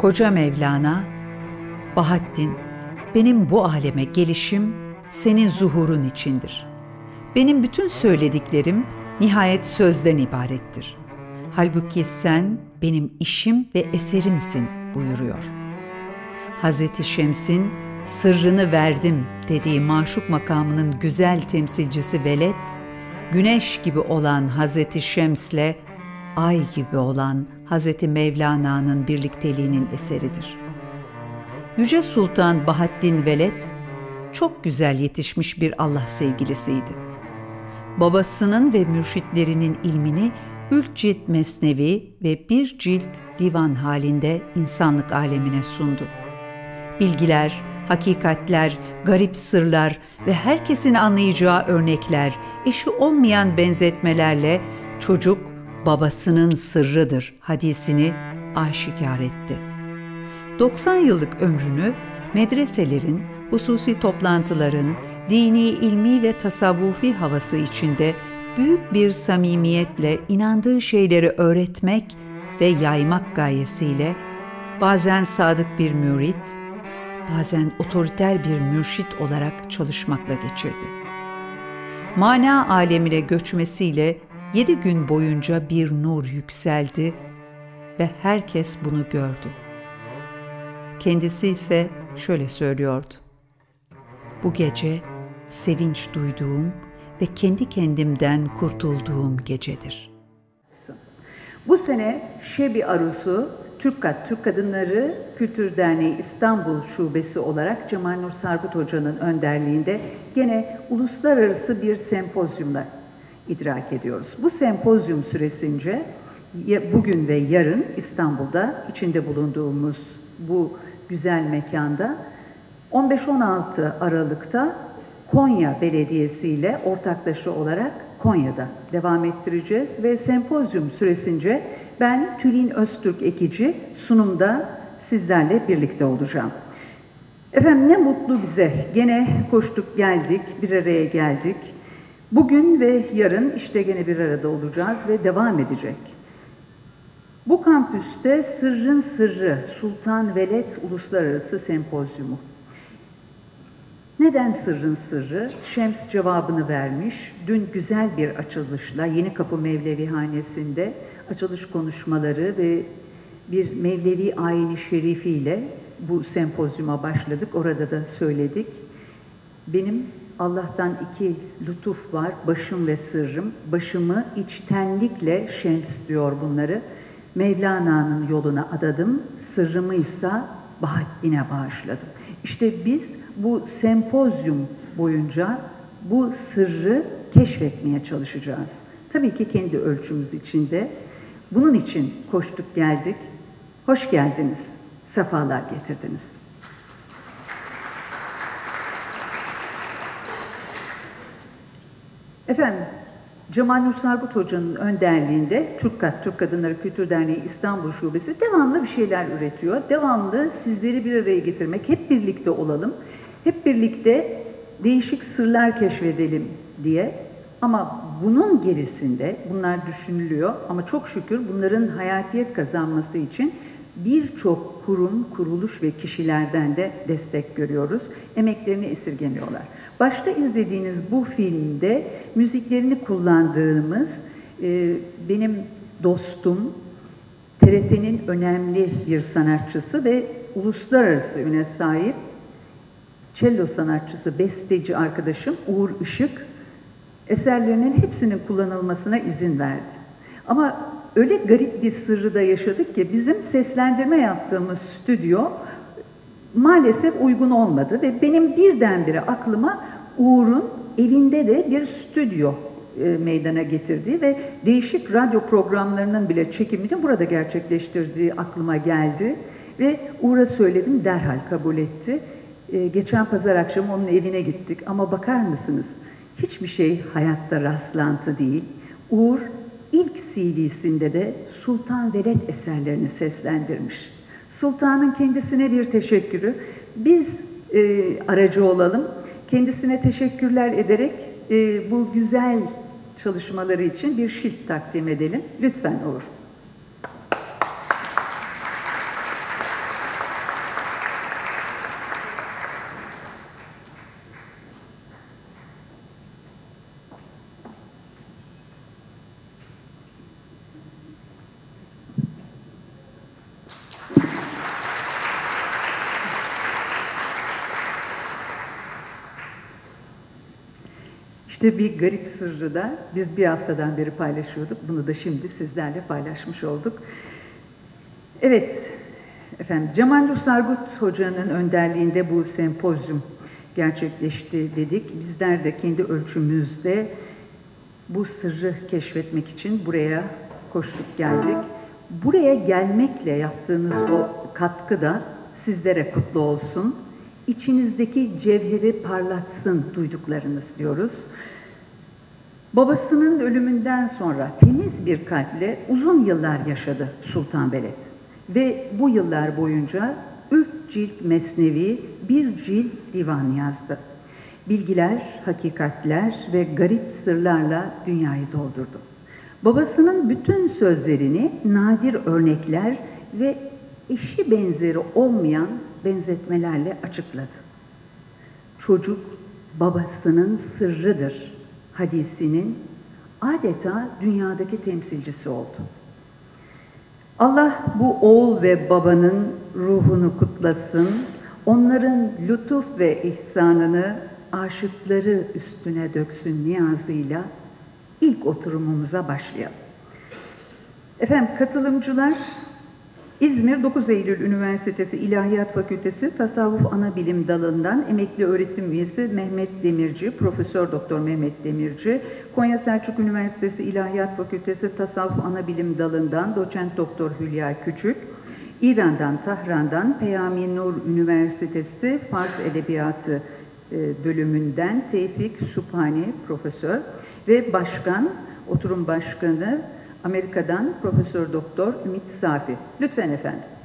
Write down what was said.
Koca Mevlana, Bahattin, benim bu aleme gelişim senin zuhurun içindir. Benim bütün söylediklerim nihayet sözden ibarettir. Halbuki sen benim işim ve eserimsin buyuruyor. Hazreti Şems'in sırrını verdim dediği maşuk makamının güzel temsilcisi Veled, güneş gibi olan Hazreti Şems'le ay gibi olan Hazreti Mevlana'nın birlikteliğinin eseridir. Yüce Sultan Bahattin Veled çok güzel yetişmiş bir Allah sevgilisiydi. Babasının ve mürşitlerinin ilmini üç cilt mesnevi ve bir cilt divan halinde insanlık alemine sundu. Bilgiler, hakikatler, garip sırlar ve herkesin anlayacağı örnekler, eşi olmayan benzetmelerle çocuk babasının sırrıdır hadisini aşikar etti. 90 yıllık ömrünü medreselerin, hususi toplantıların, dini, ilmi ve tasavvufi havası içinde büyük bir samimiyetle inandığı şeyleri öğretmek ve yaymak gayesiyle bazen sadık bir mürit, bazen otoriter bir mürşit olarak çalışmakla geçirdi. Mana alemine göçmesiyle yedi gün boyunca bir nur yükseldi ve herkes bunu gördü. Kendisi ise şöyle söylüyordu. Bu gece sevinç duyduğum ve kendi kendimden kurtulduğum gecedir. Bu sene Şebi Arusu Türkkat Türk Kadınları Kültür Derneği İstanbul Şubesi olarak Cemal Nur Sargut Hoca'nın önderliğinde gene uluslararası bir sempozyumla idrak ediyoruz. Bu sempozyum süresince bugün ve yarın İstanbul'da içinde bulunduğumuz bu güzel mekanda 15-16 Aralık'ta Konya Belediyesi ile ortaklaşa olarak Konya'da devam ettireceğiz ve sempozyum süresince ben Tülin Öztürk Ekici sunumda sizlerle birlikte olacağım. Efendim ne mutlu bize. Gene koştuk geldik, bir araya geldik. Bugün ve yarın işte gene bir arada olacağız ve devam edecek. Bu kampüste Sırrın Sırrı Sultan Veled Uluslararası Sempozyumu. Neden sırrın sırrı? Şems cevabını vermiş. Dün güzel bir açılışla Yeni Kapı Mevlevi Hanesi'nde açılış konuşmaları ve bir Mevlevi ayini şerifiyle bu sempozyuma başladık. Orada da söyledik. Benim Allah'tan iki lütuf var, başım ve sırrım. Başımı içtenlikle şems diyor bunları. Mevlana'nın yoluna adadım, sırrımı ise Bahattin'e bağışladım. İşte biz bu sempozyum boyunca bu sırrı keşfetmeye çalışacağız. Tabii ki kendi ölçümüz içinde. Bunun için koştuk geldik. Hoş geldiniz, sefalar getirdiniz. Efendim, Cemal Nur Hoca'nın önderliğinde TÜRKKAD, Türk Kadınları Kültür Derneği İstanbul Şubesi devamlı bir şeyler üretiyor. Devamlı sizleri bir araya getirmek, hep birlikte olalım, hep birlikte değişik sırlar keşfedelim diye. Ama bunun gerisinde bunlar düşünülüyor ama çok şükür bunların hayatiyet kazanması için birçok kurum, kuruluş ve kişilerden de destek görüyoruz. Emeklerini esirgemiyorlar. Başta izlediğiniz bu filmde müziklerini kullandığımız e, benim dostum, TRT'nin önemli bir sanatçısı ve uluslararası üne sahip cello sanatçısı, besteci arkadaşım Uğur Işık eserlerinin hepsinin kullanılmasına izin verdi. Ama öyle garip bir sırrı da yaşadık ki bizim seslendirme yaptığımız stüdyo maalesef uygun olmadı ve benim birdenbire aklıma Uğur'un evinde de bir stüdyo e, meydana getirdiği ve değişik radyo programlarının bile çekimini burada gerçekleştirdiği aklıma geldi. Ve Uğur'a söyledim, derhal kabul etti. E, geçen pazar akşamı onun evine gittik ama bakar mısınız? Hiçbir şey hayatta rastlantı değil. Uğur ilk CD'sinde de Sultan Veled eserlerini seslendirmiş. Sultanın kendisine bir teşekkürü. Biz e, aracı olalım. Kendisine teşekkürler ederek e, bu güzel çalışmaları için bir şilt takdim edelim. Lütfen Uğur. İşte bir garip sırrı da biz bir haftadan beri paylaşıyorduk. Bunu da şimdi sizlerle paylaşmış olduk. Evet, efendim Cemal Sargut Hoca'nın önderliğinde bu sempozyum gerçekleşti dedik. Bizler de kendi ölçümüzde bu sırrı keşfetmek için buraya koştuk geldik. Buraya gelmekle yaptığınız o katkı da sizlere kutlu olsun. İçinizdeki cevheri parlatsın duyduklarınız diyoruz. Babasının ölümünden sonra temiz bir kalple uzun yıllar yaşadı Sultan Veled. Ve bu yıllar boyunca üç cilt mesnevi, bir cilt divan yazdı. Bilgiler, hakikatler ve garip sırlarla dünyayı doldurdu. Babasının bütün sözlerini nadir örnekler ve eşi benzeri olmayan benzetmelerle açıkladı. Çocuk babasının sırrıdır hadisinin adeta dünyadaki temsilcisi oldu. Allah bu oğul ve babanın ruhunu kutlasın, onların lütuf ve ihsanını aşıkları üstüne döksün niyazıyla ilk oturumumuza başlayalım. Efendim katılımcılar İzmir 9 Eylül Üniversitesi İlahiyat Fakültesi Tasavvuf Ana Bilim Dalı'ndan emekli öğretim üyesi Mehmet Demirci, Profesör Doktor Mehmet Demirci, Konya Selçuk Üniversitesi İlahiyat Fakültesi Tasavvuf Ana Bilim Dalı'ndan Doçent Doktor Hülya Küçük, İran'dan, Tahran'dan Peyami Nur Üniversitesi Fars Edebiyatı e, bölümünden Tevfik Supani Profesör ve Başkan, Oturum Başkanı Amerika'dan Profesör Doktor Ümit Safi. Lütfen efendim.